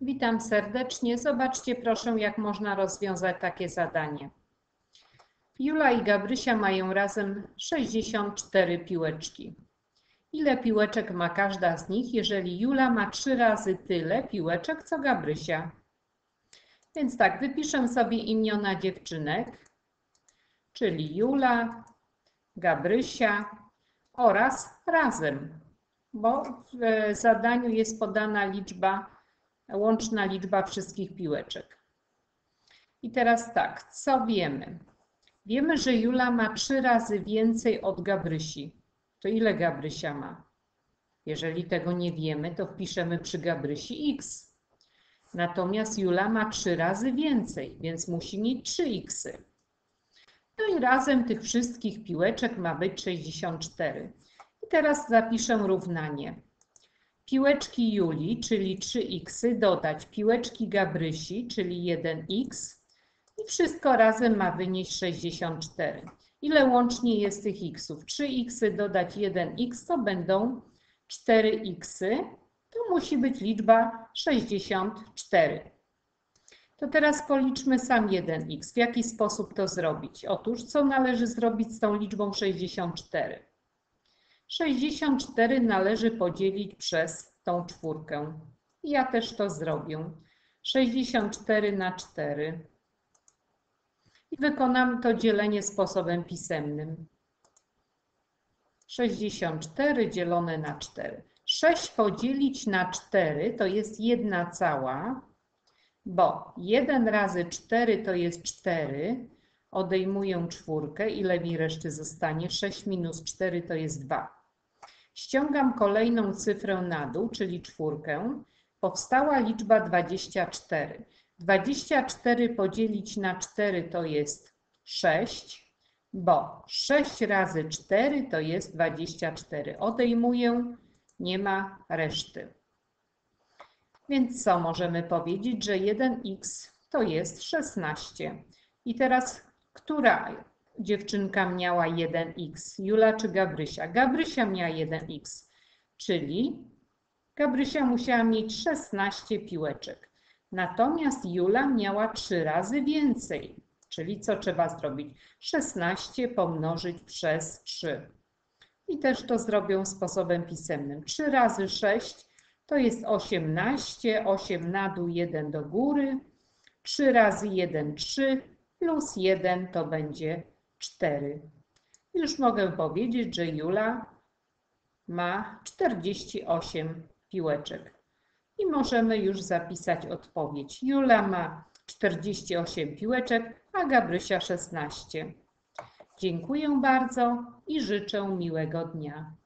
Witam serdecznie. Zobaczcie proszę, jak można rozwiązać takie zadanie. Jula i Gabrysia mają razem 64 piłeczki. Ile piłeczek ma każda z nich, jeżeli Jula ma trzy razy tyle piłeczek, co Gabrysia? Więc tak, wypiszę sobie imiona dziewczynek, czyli Jula, Gabrysia oraz razem, bo w e, zadaniu jest podana liczba, łączna liczba wszystkich piłeczek. I teraz tak, co wiemy? Wiemy, że Jula ma trzy razy więcej od Gabrysi. To ile Gabrysia ma? Jeżeli tego nie wiemy, to wpiszemy przy Gabrysi x. Natomiast Jula ma trzy razy więcej, więc musi mieć 3x. No i razem tych wszystkich piłeczek ma być 64. I teraz zapiszę równanie. Piłeczki Juli, czyli 3x, dodać piłeczki Gabrysi, czyli 1x i wszystko razem ma wynieść 64. Ile łącznie jest tych xów? 3x dodać 1x to będą 4x. To musi być liczba 64. To teraz policzmy sam 1x. W jaki sposób to zrobić? Otóż, co należy zrobić z tą liczbą 64? 64 należy podzielić przez tą czwórkę. Ja też to zrobię. 64 na 4. I wykonam to dzielenie sposobem pisemnym. 64 dzielone na 4. 6 podzielić na 4 to jest 1 cała, bo 1 razy 4 to jest 4. Odejmuję czwórkę. Ile mi reszty zostanie? 6 minus 4 to jest 2. Ściągam kolejną cyfrę na dół, czyli czwórkę. Powstała liczba 24. 24 podzielić na 4 to jest 6, bo 6 razy 4 to jest 24. Odejmuję, nie ma reszty. Więc co możemy powiedzieć, że 1x to jest 16. I teraz, która dziewczynka miała 1x? Jula czy Gabrysia? Gabrysia miała 1x, czyli Gabrysia musiała mieć 16 piłeczek. Natomiast Jula miała 3 razy więcej. Czyli co trzeba zrobić? 16 pomnożyć przez 3. I też to zrobią sposobem pisemnym. 3 razy 6 to jest 18, 8 na dół, 1 do góry. 3 razy 1, 3 plus 1 to będzie 4. Już mogę powiedzieć, że Jula ma 48 piłeczek. I możemy już zapisać odpowiedź. Jula ma 48 piłeczek, a Gabrysia 16. Dziękuję bardzo i życzę miłego dnia.